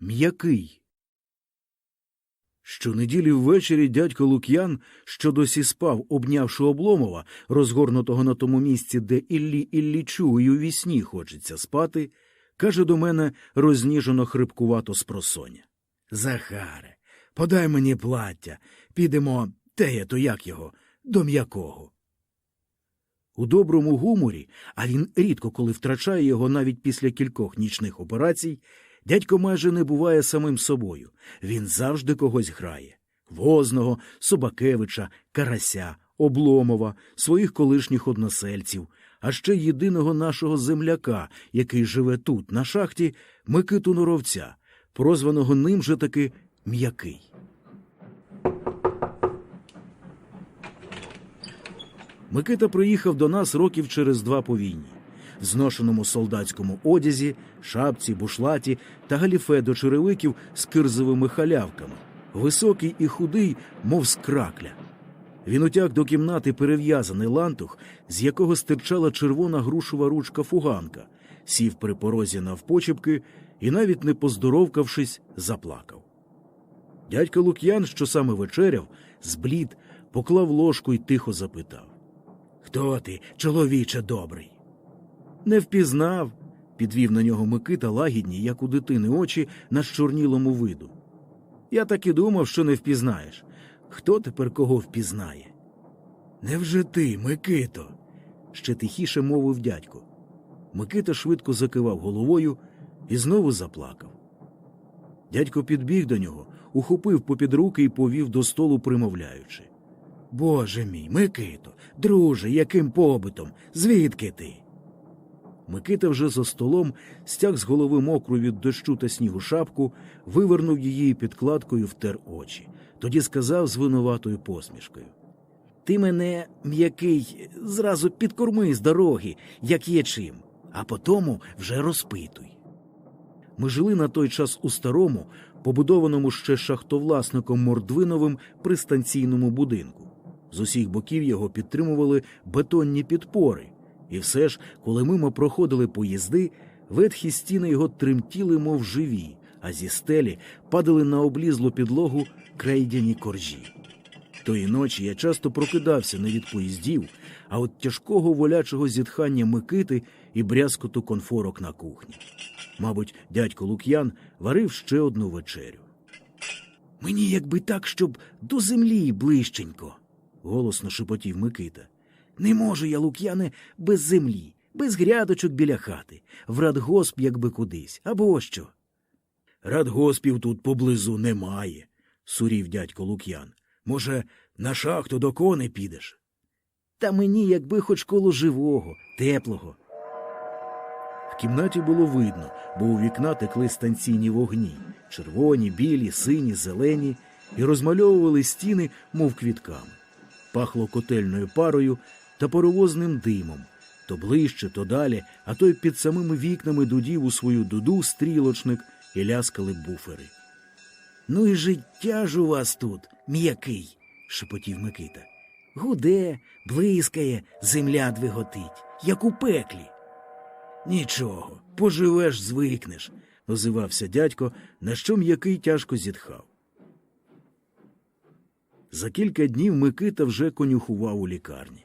М'який. Щонеділі ввечері дядько Лук'ян, що досі спав, обнявши Обломова, розгорнутого на тому місці, де Іллі Іллічу і вісні хочеться спати, каже до мене розніжено хрипкувато спросоння. Захаре, подай мені плаття, підемо, теє то як його, до м'якого. У доброму гуморі, а він рідко коли втрачає його навіть після кількох нічних операцій, дядько майже не буває самим собою. Він завжди когось грає Возного, Собакевича, Карася, Обломова, своїх колишніх односельців, а ще єдиного нашого земляка, який живе тут, на шахті, Микиту Норовця, прозваного ним же таки М'який. Микита приїхав до нас років через два по війні. В зношеному солдатському одязі, шапці, бушлаті та галіфе до черевиків з кирзовими халявками, високий і худий, мов з кракля. Він утяг до кімнати перев'язаний лантух, з якого стирчала червона грушова ручка фуганка, сів при порозі навпочепки і, навіть не поздоровкавшись, заплакав. Дядько Лук'ян, що саме вечеряв, зблід, поклав ложку і тихо запитав. Хто ти, чоловіче добрий? Не впізнав, підвів на нього Микита лагідні, як у дитини очі на щорнілому виду. Я так і думав, що не впізнаєш. Хто тепер кого впізнає? Невже ти, Микито? ще тихіше мовив дядько. Микита швидко закивав головою і знову заплакав. Дядько підбіг до нього, ухопив попід руки і повів до столу, примовляючи. Боже мій, Микито, друже, яким побитом? Звідки ти? Микита вже за столом стяг з голови мокру від дощу та снігу шапку, вивернув її підкладкою втер очі. Тоді сказав з винуватою посмішкою. Ти мене, м'який, зразу підкорми з дороги, як є чим, а потому вже розпитуй. Ми жили на той час у старому, побудованому ще шахтовласником Мордвиновим пристанційному будинку. З усіх боків його підтримували бетонні підпори, і все ж, коли мимо проходили поїзди, ветхі стіни його тремтіли, мов живі, а зі стелі падали на облізлу підлогу крейдяні коржі. Тої ночі я часто прокидався не від поїздів, а від тяжкого волячого зітхання Микити і брязкоту конфорок на кухні. Мабуть, дядько Лук'ян варив ще одну вечерю. Мені якби так, щоб до землі ближченько, голосно шепотів Микита. Не можу я, Лук'яне, без землі, без грядочок біля хати, в радгосп якби кудись, або що. Радгоспів тут поблизу немає, сурів дядько Лук'ян. Може, на шахту до коней підеш? Та мені, якби хоч коло живого, теплого. В кімнаті було видно, бо у вікна текли станційні вогні червоні, білі, сині, зелені, і розмальовували стіни, мов квітками. Пахло котельною парою та паровозним димом. То ближче, то далі, а то й під самими вікнами дудів у свою дуду стрілочник і ляскали буфери. Ну і життя ж у вас тут, м'який, шепотів Микита. Гуде, блискає, земля двиготить, як у пеклі. Нічого, поживеш, звикнеш, озивався дядько, на що м'який тяжко зітхав. За кілька днів Микита вже конюхував у лікарні,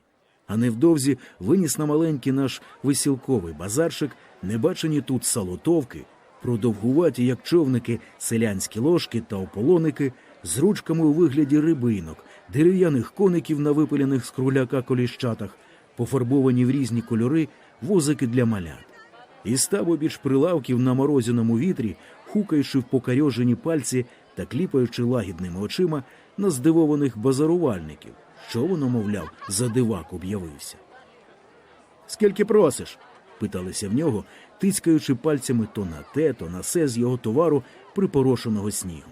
а невдовзі виніс на маленький наш висілковий базарчик небачені тут салотовки, продовгуваті, як човники, селянські ложки та ополоники з ручками у вигляді рибинок, дерев'яних коників на випилених з кругляка коліщатах, пофарбовані в різні кольори возики для малят. І став обіч прилавків на морозяному вітрі, хукаючи в покарьожені пальці та кліпаючи лагідними очима на здивованих базарувальників, що воно, мовляв, за дивак об'явився. Скільки просиш? питалися в нього, тицькаючи пальцями то на те, то на се з його товару, припорошеного снігом.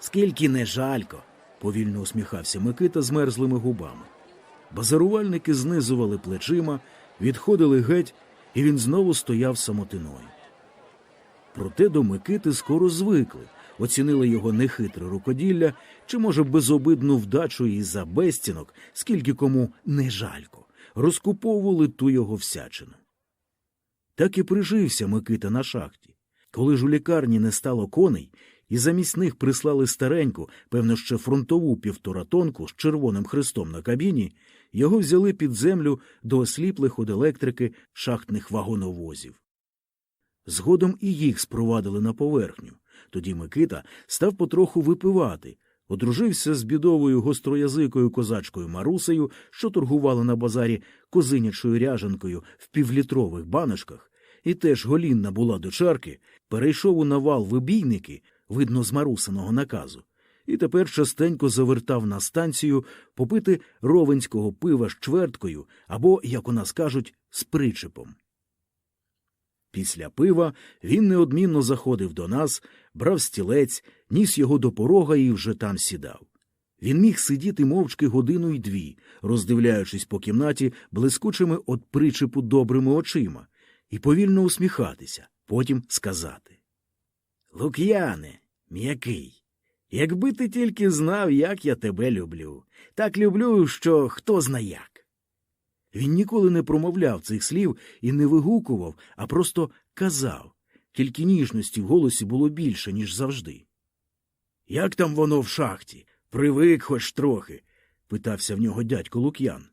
Скільки не жалько, повільно усміхався Микита з мерзлими губами. Базарувальники знизували плечима, відходили геть, і він знову стояв самотиною. Проте до Микити скоро звикли, оцінили його нехитре рукоділля чи, може, безобидну вдачу і за безцінок, скільки кому не жалько, розкуповували ту його всячину. Так і прижився Микита на шахті. Коли ж у лікарні не стало коней, і замість них прислали стареньку, певно, ще фронтову півторатонку з червоним хрестом на кабіні, його взяли під землю до осліплих од електрики шахтних вагоновозів. Згодом і їх спровадили на поверхню. Тоді Микита став потроху випивати, одружився з бідовою гостроязикою козачкою Марусею, що торгувала на базарі козинячою ряжанкою в півлітрових баночках, і теж голінна була до чарки, перейшов у навал вибійники, видно з марусиного наказу, і тепер частенько завертав на станцію попити ровенського пива з чверткою або, як у нас кажуть, з причепом. Після пива він неодмінно заходив до нас, брав стілець, ніс його до порога і вже там сідав. Він міг сидіти мовчки годину й дві, роздивляючись по кімнаті блискучими от причепу добрими очима, і повільно усміхатися, потім сказати Лук'яне, м'який, якби ти тільки знав, як я тебе люблю, так люблю, що хто зна як. Він ніколи не промовляв цих слів і не вигукував, а просто казав, тільки ніжності в голосі було більше, ніж завжди. Як там воно в шахті? Привик хоч трохи? питався в нього дядько Лук'ян.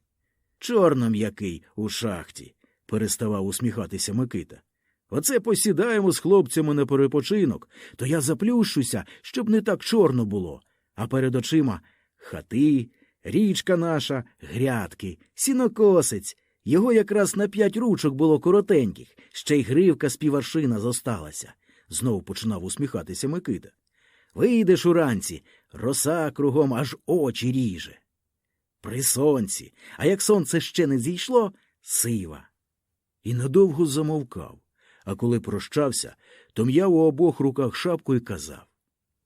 Чорно м'який у шахті, переставав усміхатися Микита. Оце посідаємо з хлопцями на перепочинок, то я заплющуся, щоб не так чорно було, а перед очима хати, річка наша, грядки, сінокосець. Його якраз на п'ять ручок було коротеньких, ще й гривка співаршина зосталася, знов починав усміхатися Микита. Вийдеш уранці, роса кругом аж очі ріже. При сонці, а як сонце ще не зійшло, сива. І надовго замовкав, а коли прощався, то м'яв у обох руках шапку і казав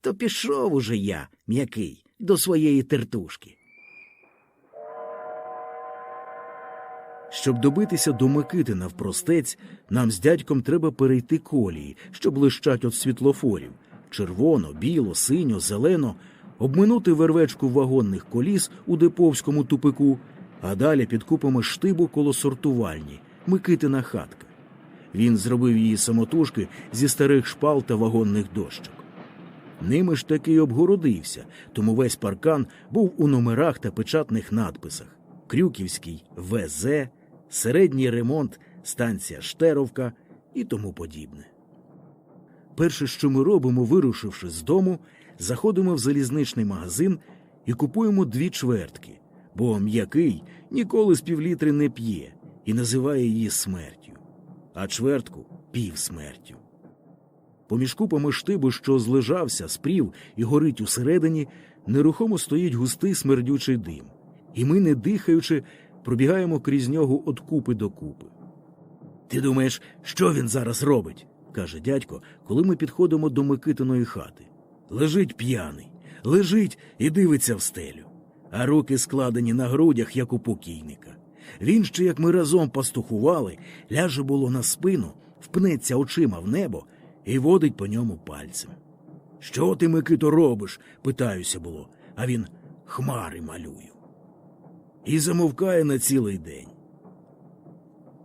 То пішов уже я, м'який, до своєї тертушки. Щоб добитися до Микити навпростець, нам з дядьком треба перейти колії, що блищать від світлофорів червоно, біло, синьо, зелено, обминути вервечку вагонних коліс у деповському тупику, а далі підкупимо штибу коло сортувальні, Микитина хатка. Він зробив її самотужки зі старих шпал та вагонних дощок. Ними ж таки й обгородився, тому весь паркан був у номерах та печатних надписах: Крюківський ВЗ, середній ремонт, станція Штеровка і тому подібне. Перше, що ми робимо, вирушивши з дому, заходимо в залізничний магазин і купуємо дві чвертки, бо м'який ніколи з півлітри не п'є і називає її смертю, а чвертку півсмертю. Поміж купами штибу, що злежався, спрів і горить усередині, нерухомо стоїть густий смердючий дим, і ми, не дихаючи, пробігаємо крізь нього від купи до купи. Ти думаєш, що він зараз робить? каже дядько, коли ми підходимо до Микитиної хати. Лежить п'яний, лежить і дивиться в стелю, а руки складені на грудях, як у покійника. Він ще, як ми разом пастухували, ляже було на спину, впнеться очима в небо і водить по ньому пальцем. Що ти, Микито, робиш? питаюся було, а він хмари малюю. І замовкає на цілий день.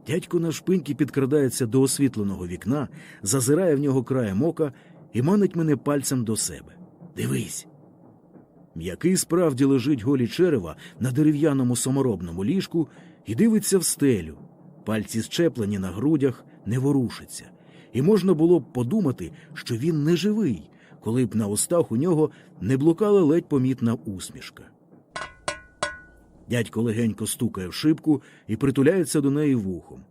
Дядько на шпиньки підкрадається до освітленого вікна, зазирає в нього краєм ока і манить мене пальцем до себе. Дивись. М'який справді лежить голі черева на дерев'яному саморобному ліжку і дивиться в стелю. Пальці щеплені на грудях, не ворушиться. І можна було б подумати, що він не живий, коли б на устах у нього не блукала ледь помітна усмішка. Дядько легенько стукає в шибку і притуляється до неї вухом.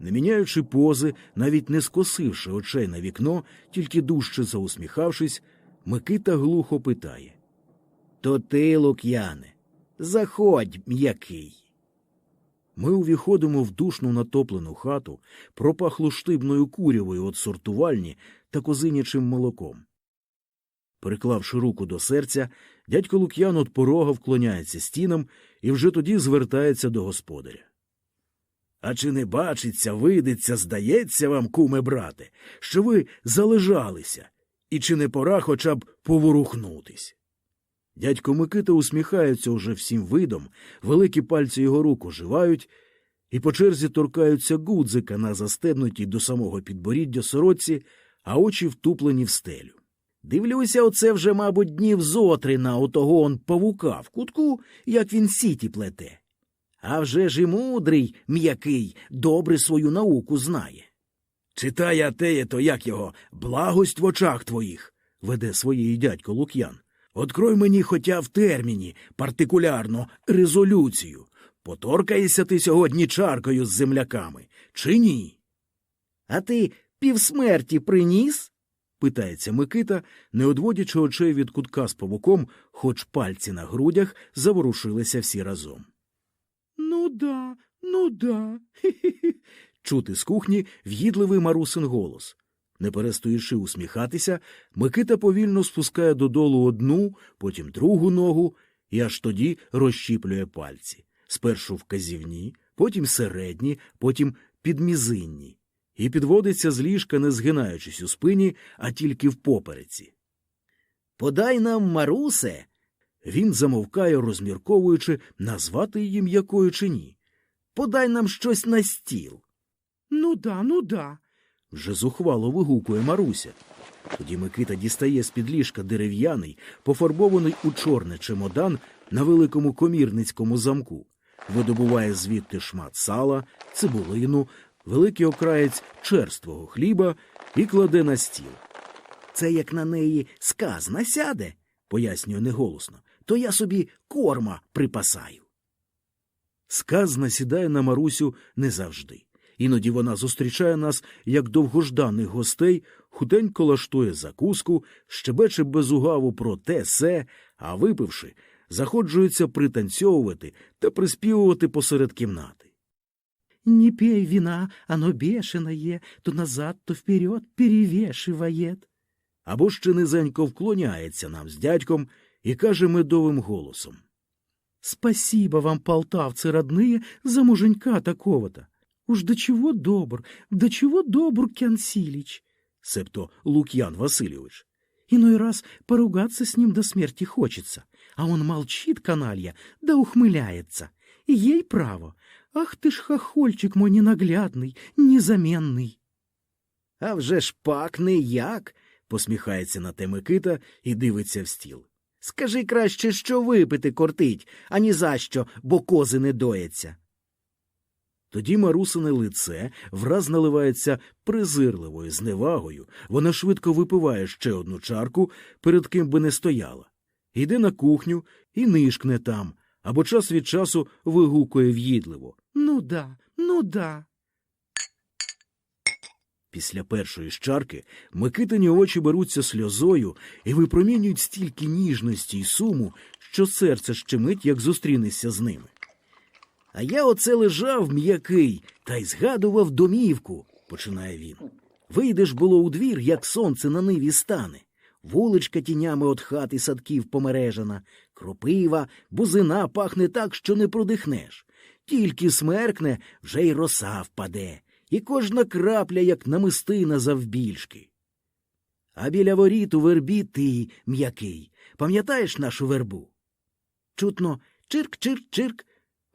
Не міняючи пози, навіть не скосивши очей на вікно, тільки дужче заусміхавшись, Микита глухо питає То ти, Лук'яне, заходь, м'який. Ми увіходимо в душну натоплену хату, пропахлу штибною курявою від сортувальні та козинячим молоком. Приклавши руку до серця, дядько Лук'ян от порога вклоняється стінам і вже тоді звертається до господаря. А чи не бачиться, видиться, здається вам, куме брате, що ви залежалися, і чи не пора хоча б поворухнутись? Дядько Микита усміхається уже всім видом, великі пальці його рук оживають, і по черзі торкаються гудзика на застебнутій до самого підборіддя сорочці, а очі втуплені в стелю. Дивлюся, оце вже, мабуть, днів зотри на отого он павука в кутку, як він сіті плете. А вже ж і мудрий, м'який, добре свою науку знає. Читає теє, то як його, благость в очах твоїх, веде своєї дядько Лук'ян. Открой мені хоча в терміні, партикулярно, резолюцію. Поторкаєшся ти сьогодні чаркою з земляками, чи ні? А ти півсмерті приніс? Питається Микита, не одводячи очей від кутка з павуком, хоч пальці на грудях заворушилися всі разом. Ну да, ну да. Хі-хі-хі. Чути з кухні в'їдливий марусин голос. Не перестаючи усміхатися, Микита повільно спускає додолу одну, потім другу ногу і аж тоді розщіплює пальці. Спершу вказівні, потім середні, потім підмізинні. І підводиться з ліжка, не згинаючись у спині, а тільки в попереці. Подай нам, Марусе. Він замовкає, розмірковуючи, назвати її м'якою чи ні. Подай нам щось на стіл. Ну да, ну да. Вже зухвало вигукує Маруся. Тоді Микита дістає з-під ліжка дерев'яний, пофарбований у чорне чемодан на великому комірницькому замку, видобуває звідти шмат сала, цибулину, великий окраєць черствого хліба і кладе на стіл. Це як на неї сказ насяде, пояснює неголосно, то я собі корма припасаю. Сказ насідає на Марусю не завжди. Іноді вона зустрічає нас як довгожданих гостей, худенько лаштує закуску, щебече безугаву про те се, а випивши, заходжується пританцьовувати та приспівувати посеред кімнати. Не пей вина, оно бешеное, то назад, то вперед перевешивает. Або низенько вклоняється нам з дядьком і каже медовим голосом. Спасибо вам, полтавцы родные, за муженька такого-то. Уж до чего добр, до чего добр Кян Силич. Себто Лук'ян Васильович. Иной раз поругаться с ним до смерти хочется, а он молчит, каналья, да ухмыляется. И ей право. Ах ты ж хохольчик мой ненаглядный, незаменный. А вже ж пак не як, посміхається на те Микита і дивиться в стіл. Скажи краще, що випити кортить, а ні за що, бо кози не дояться. Тоді Марусине лице враз наливається презирливою зневагою, вона швидко випиває ще одну чарку, перед ким би не стояла. Йде на кухню і нишкне там, або час від часу вигукує в'їдливо. Ну да, ну да. Після першої ж чарки Микитині очі беруться сльозою і випромінюють стільки ніжності й суму, що серце щемить, як зустрінешся з ними. А я оце лежав м'який та й згадував домівку, починає він. Вийдеш було у двір, як сонце на ниві стане. Вуличка тінями от хат і садків помережена, кропива, бузина пахне так, що не продихнеш. Тільки смеркне, вже й роса впаде, і кожна крапля, як намистина завбільшки. А біля воріт у вербі ти, м'який, пам'ятаєш нашу вербу? Чутно чирк-чирк-чирк,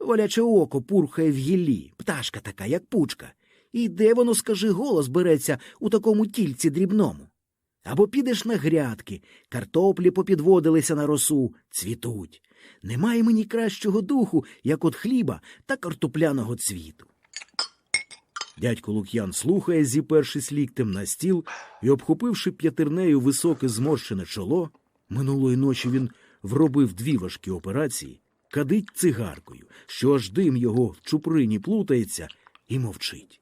воляче око пурхає в гіллі, пташка така, як пучка. І де воно, скажи, голос береться у такому тільці дрібному? Або підеш на грядки, картоплі попідводилися на росу, цвітуть. Немає мені кращого духу, як от хліба та картопляного цвіту. Дядько Лук'ян слухає, зіпершись ліктем на стіл і, обхопивши п'ятернею високе зморщене чоло, минулої ночі він вробив дві важкі операції, кадить цигаркою, що аж дим його в чуприні плутається, і мовчить.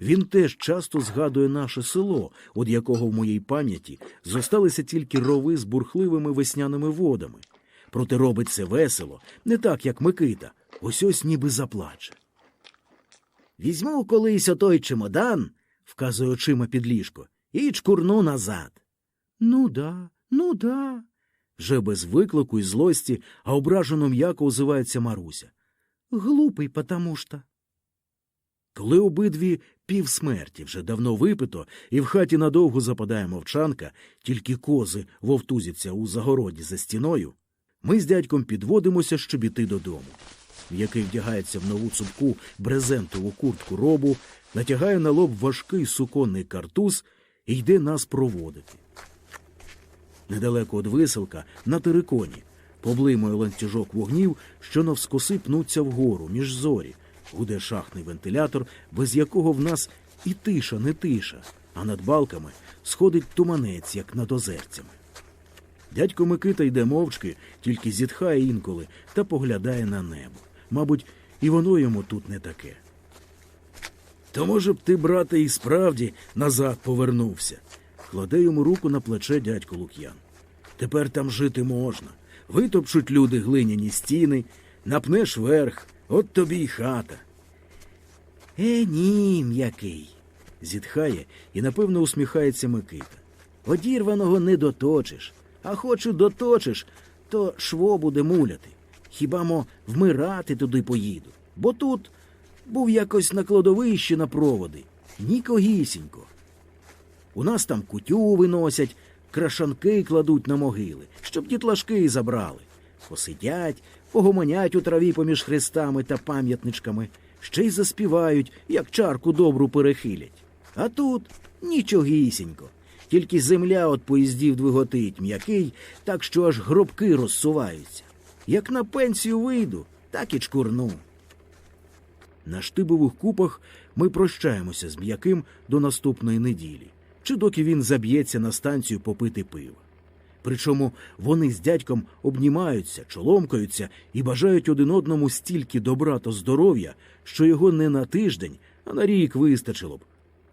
Він теж часто згадує наше село, від якого в моїй пам'яті зосталися тільки рови з бурхливими весняними водами. Проте робить це весело, не так, як Микита, ось ось ніби заплаче. Візьму колись отой чемодан, вказує очима під ліжко, і чкурну назад. Ну да, ну да. Вже без виклику й злості, а ображено м'яко озивається Маруся. Глупый потому что. Коли обидві півсмерті вже давно випито, і в хаті надовго западає мовчанка, тільки кози вовтузяться у загороді за стіною, ми з дядьком підводимося, щоб іти додому. Який вдягається в нову цупку брезентову куртку робу, натягає на лоб важкий суконний картуз і йде нас проводити. Недалеко від виселка на териконі поблимує ланцюжок вогнів, що навскоси пнуться вгору між зорі, гуде шахтний вентилятор, без якого в нас і тиша не тиша, а над балками сходить туманець, як над озерцями. Дядько Микита йде мовчки, тільки зітхає інколи та поглядає на небо. Мабуть, і воно йому тут не таке. То може б ти, брате, і справді назад повернувся. Кладе йому руку на плече дядько Лук'ян. Тепер там жити можна. Витопчуть люди глиняні стіни, напнеш верх, от тобі й хата. Е, ні, м'який. зітхає і напевно усміхається Микита. Одірваного не доточиш, а хочу доточиш, то шво буде муляти. Хіба мо вмирати туди поїду? Бо тут був якось на кладовищі на проводи. Нікогісінько. У нас там кутю виносять, крашанки кладуть на могили, щоб дітлашки забрали. Посидять, погомонять у траві поміж хрестами та пам'ятничками, ще й заспівають, як чарку добру перехилять. А тут нічогісінько. Тільки земля від поїздів двиготить м'який, так що аж гробки розсуваються. Як на пенсію вийду, так і чкурну. На штибових купах ми прощаємося з м'яким до наступної неділі, чи доки він заб'ється на станцію попити пива. Причому вони з дядьком обнімаються, чоломкаються і бажають один одному стільки добра та здоров'я, що його не на тиждень, а на рік вистачило б.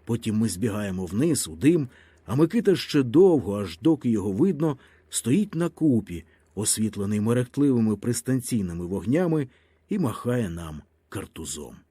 Потім ми збігаємо вниз у дим, а Микита ще довго, аж доки його видно, стоїть на купі, освітлений мерехтливими пристанційними вогнями, і махає нам картузом.